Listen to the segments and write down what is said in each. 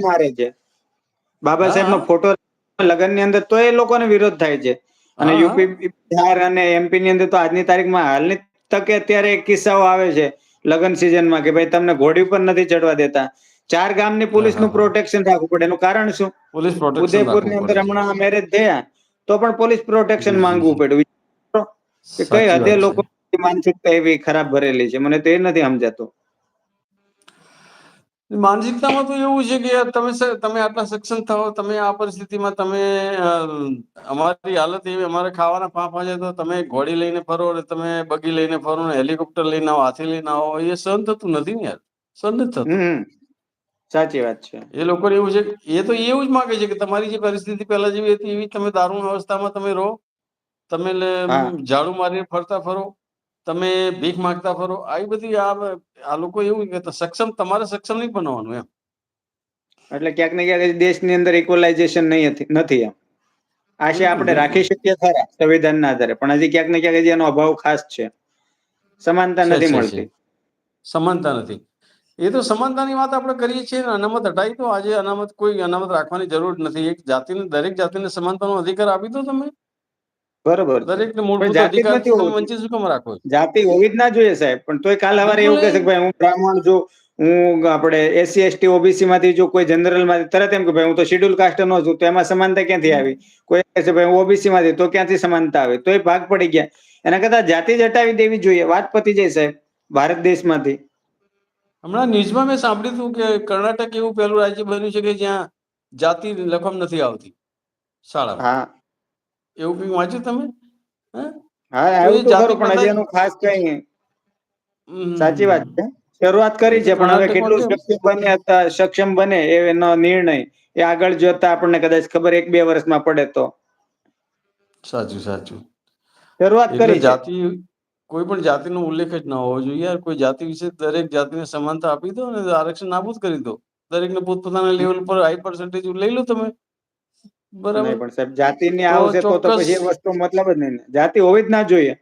મારે છે. બાબા સાહેબ નો ફોટો લગ્નની અંદર તો એ લોકોને વિરોધ થાય છે. અને યુપી બિહાર અને એમપી ની અંદર તો આજની તારીખમાં હાલની તકે અત્યારે કિસ્સાઓ આવે છે લગ્ન સિઝનમાં કે ભાઈ તમને ઘોડી પર નથી ચડવા દેતા. ચાર ગામની પોલીસનું હા, હા. પ્રોટેક્શન રાખવું પડે. એનું કારણ શું? પોલીસ ઉદયપુરની અંદર હમણાં મેરેજ થયા તો પણ પોલીસ પ્રોટેક્શન માંગવું પડ્યું. કે કઈ હદે લોકો માનસિકતા એવી ખરાબ ભરેલી છે. મને તો એ નથી સમજાતું. માનસિકતામાં તો એવું છે કે યાર તમે તમે આટલા સક્ષમ થાઓ તમે આ પરિસ્થિતિમાં તમે અમારી હાલત એવી અમારે ખાવાના પાંપા છે તો તમે ઘોડી લઈને ફરો ને તમે બગી લઈને ફરો ને હેલિકોપ્ટર લઈને આવો હાથી લઈને આવો એ સહન થતું નથી ને યાર. સહન નથી થતું. સાચી વાત છે. એ લોકોને એવું છે કે એ તો એવું જ માગે છે કે તમારી જે પરિસ્થિતિ પહેલા જેવી હતી એવી તમે દારૂણ અવસ્થામાં તમે રહો તમે ઝાડુ મારીને ફરતા ફરો તમે ભીખ માંગતા ફરો આવી બધી આ આ લોકો એવું કે સક્ષમ તમારે સક્ષમ નહીં બનાવવાનું એમ. એટલે ક્યાંક ને ક્યાંક દેશની અંદર ઇક્વલાઇઝેશન નહીં હતી નથી એમ. આશા આપણે રાખી શકીએ ખરા સંવિધાનના આધારે પણ હજી ક્યાંક ને ક્યાંક એનો અભાવ ખાસ છે. સમાનતા નથી મળતી. સમાનતા નથી. એ તો સમાનતાની વાત આપણે કરીએ છીએ અનામત હટાવી તો આજે અનામત કોઈ અનામત રાખવાની જરૂર નથી. એક જાતિને દરેક જાતિને સમાનતાનો અધિકાર આપી દો તમે. બરોબર દરેકને મૂળભૂત અધિકાર તમે વંચિત શું કેમ રાખો જાતિ હોવી જ ના જોઈએ સાહેબ પણ તોય કાલ સવારે એવું કહેશે કે ભાઈ હું બ્રાહ્મણ જો હું આપણે એસસી એસટી ઓબીસી માંથી જો કોઈ જનરલમાંથી તરત એમ કે ભાઈ હું તો શેડ્યુલ કાસ્ટ નો છું તો એમાં સમાનતા ક્યાંથી આવી? કોઈ કહે છે ભાઈ હું ઓબીસી માંથી તો ક્યાંથી સમાનતા આવે? તો એ ભાગ પડી ગયા. એના કરતા જાતિ જ હટાવી દેવી જોઈએ. વાત પતી જાય સાહેબ ભારત દેશમાંથી. હમણાં ન્યૂઝમાં મેં સાંભળ્યું હતું કે કર્ણાટક એવું પહેલું રાજ્ય બન્યું છે કે જ્યાં જાતિ લખમ નથી આવતી શાળા હા. એવું કઈ વાંચ્યું તમે? હે? આવ્યું તો ખરું પણ હજી એનું ખાસ કઈ સાચી વાત છે. શરૂઆત કરી છે પણ હવે કેટલું સક્ષમ બને સક્ષમ બને એનો નિર્ણય. એ આગળ જોતા આપણને કદાચ ખબર એક બે વર્ષમાં પડે તો. સાચું સાચું. શરૂઆત કરી જાતિ કોઈ પણ જાતિનો ઉલ્લેખ જ ના હોવો જોઈએ યાર. કોઈ જાતિ વિશે દરેક જાતિને સમાનતા આપી દો અને આરક્ષણ નાબૂદ કરી દો. દરેકને પોતપોતાના લેવલ પર હાઈ પર્સન્ટેજ લઈ લો તમે. બરાબર. પણ સાહેબ જાતિની આવશે તો તો પછી વસ્તુ મતલબ જ નહીં. જાતિ હોવી જ ના જોઈએ.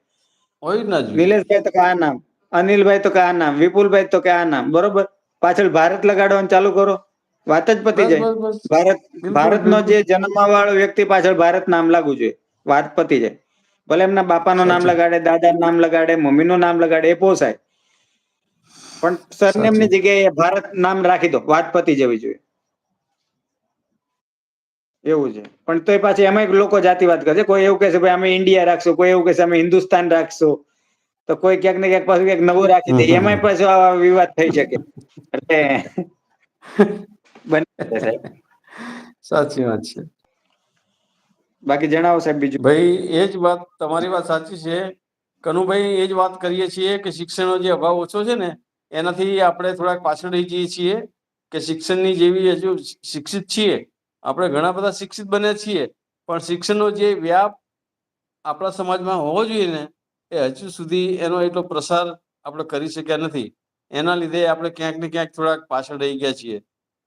હોવી જ ના જોઈએ. નિલેશભાઈ તો કે આ નામ? અનિલભાઈ તો કે આ નામ? વિપુલભાઈ તો કે આ નામ? બરોબર? પાછળ ભારત લગાડવાનું ચાલુ કરો. વાત જ પતી જાય. બસ ભારત નો ભારતનો જન્મ વાળો વ્યક્તિ પાછળ ભારત નામ લાગવું જોઈએ. વાત પતી જાય. ભલે એમના બાપાનું નામ લગાડે દાદાનું નામ લગાડે મમ્મીનું નામ લગાડે એ પોસાય. પણ સરનેમની જગ્યાએ ભારત નામ રાખી દો. વાત પતી જવી જોઈએ. એવું છે. પણ તો પાછી એમાં લોકો જાતિવાદ કરે છે કોઈ એવું કહે છે ભાઈ અમે ઇન્ડિયા રાખશું. કોઈ એવું કહે છે અમે હિન્દુસ્તાન રાખશું. તો કોઈ ક્યાંક ને ક્યાંક પાછું ક્યાંક નવું રાખી દે. એમાં પાછો વિવાદ થઈ શકે. એટલે બને સાચી વાત છે. બાકી જણાવો સાહેબ બીજું. ભાઈ એ જ વાત તમારી વાત સાચી છે. કનુભાઈ એ જ વાત કરીએ છીએ કે શિક્ષણનો જે અભાવ ઓછો છે ને એનાથી આપણે થોડાક પાછળ રહી જઈએ છીએ કે શિક્ષણની જેવી હજુ શિક્ષિત છીએ આપણે ઘણા બધા શિક્ષિત બન્યા છીએ, પણ શિક્ષણનો જે વ્યાપ આપણા સમાજમાં હોવો જોઈએ ને, એ હજુ સુધી એનો એટલો પ્રસાર આપણે કરી શક્યા નથી. એના લીધે આપણે ક્યાંક ને ક્યાંક થોડાક પાછળ રહી ગયા છીએ.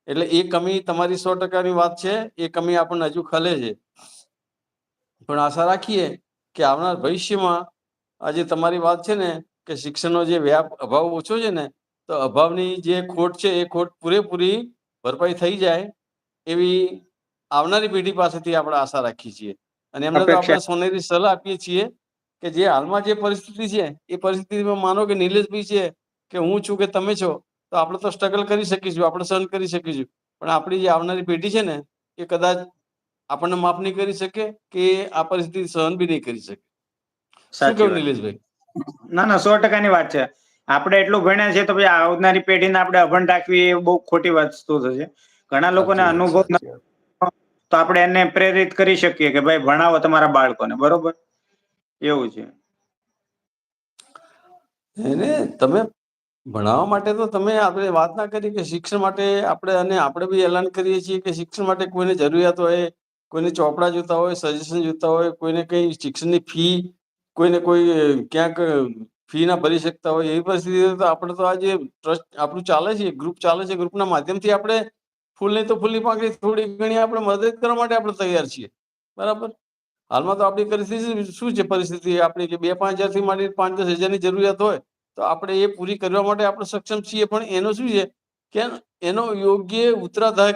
એટલે એ કમી તમારી સો ટકાની વાત છે, એ કમી આપણને હજુ ખલે છે. પણ આશા રાખીએ કે આવનાર ભવિષ્યમાં આજે તમારી વાત છે ને, કે શિક્ષણનો જે વ્યાપ અભાવ ઓછો છે ને, તો અભાવની જે ખોટ છે, એ ખોટ પૂરેપૂરી ભરપાઈ થઈ જાય. એવી આવનારી પેઢી પાસેથી આપણે આશા રાખીએ છીએ. અને એમને તો આપણે સોનેરી સલાહ આપીએ છીએ કે જે હાલમાં જે પરિસ્થિતિ છે એ પરિસ્થિતિમાં માનો કે નિલેશભાઈ છે કે હું છું કે તમે છો તો આપણે તો સ્ટ્રગલ કરી શકીશું આપણે સહન કરી શકીશું. પણ આપણી જે આવનારી પેઢી છે ને એ કદાચ આપણને માફ નહીં કરી શકે કે આ પરિસ્થિતિ સહન બી નહીં કરી શકે. શું કેવું નિલેશભાઈ? ના ના સો ટકાની વાત છે. આપણે એટલું ભણ્યા છે તો પછી આવનારી પેઢીને આપણે અભણ રાખવી એ બહુ ખોટી વસ્તુ થશે. ઘણા લોકોને અનુભવ તો આપણે એને પ્રેરિત કરી શકીએ કે ભાઈ ભણાવો તમારા બાળકોને બરોબર? એવું છે. એને તમે ભણાવવા માટે તો તમે આપણે વાત ના કરી કે શિક્ષણ માટે આપણે અને આપણે બી એલાન કરીએ છીએ કે શિક્ષણ માટે કોઈને જરૂરિયાત હોય કોઈને ચોપડા જોતા હોય સજેશન જોતા હોય કોઈને કઈ શિક્ષણની ફી કોઈને કોઈ ક્યાંક ફી ના ભરી શકતા હોય એવી પરિસ્થિતિ તો આપણે તો આજે ટ્રસ્ટ આપણું ચાલે છે ગ્રુપ ચાલે છે ગ્રુપના માધ્યમથી આપણે ફૂલ નહીં તો ફૂલની પાંખડી થોડી ઘણી આપણે મદદ કરવા માટે આપણે તૈયાર છીએ. બરાબર? હાલમાં તો આપણી પરિસ્થિતિ શું છે? પરિસ્થિતિ આપણી કે બે પાંચ હજારથી માંડી પાંચ દસ હજારની જરૂરિયાત હોય, તો આપણે એ પૂરી કરવા માટે આપણે સક્ષમ છીએ. પણ એનો શું છે? કે એનો યોગ્ય ઉત્તરાધાર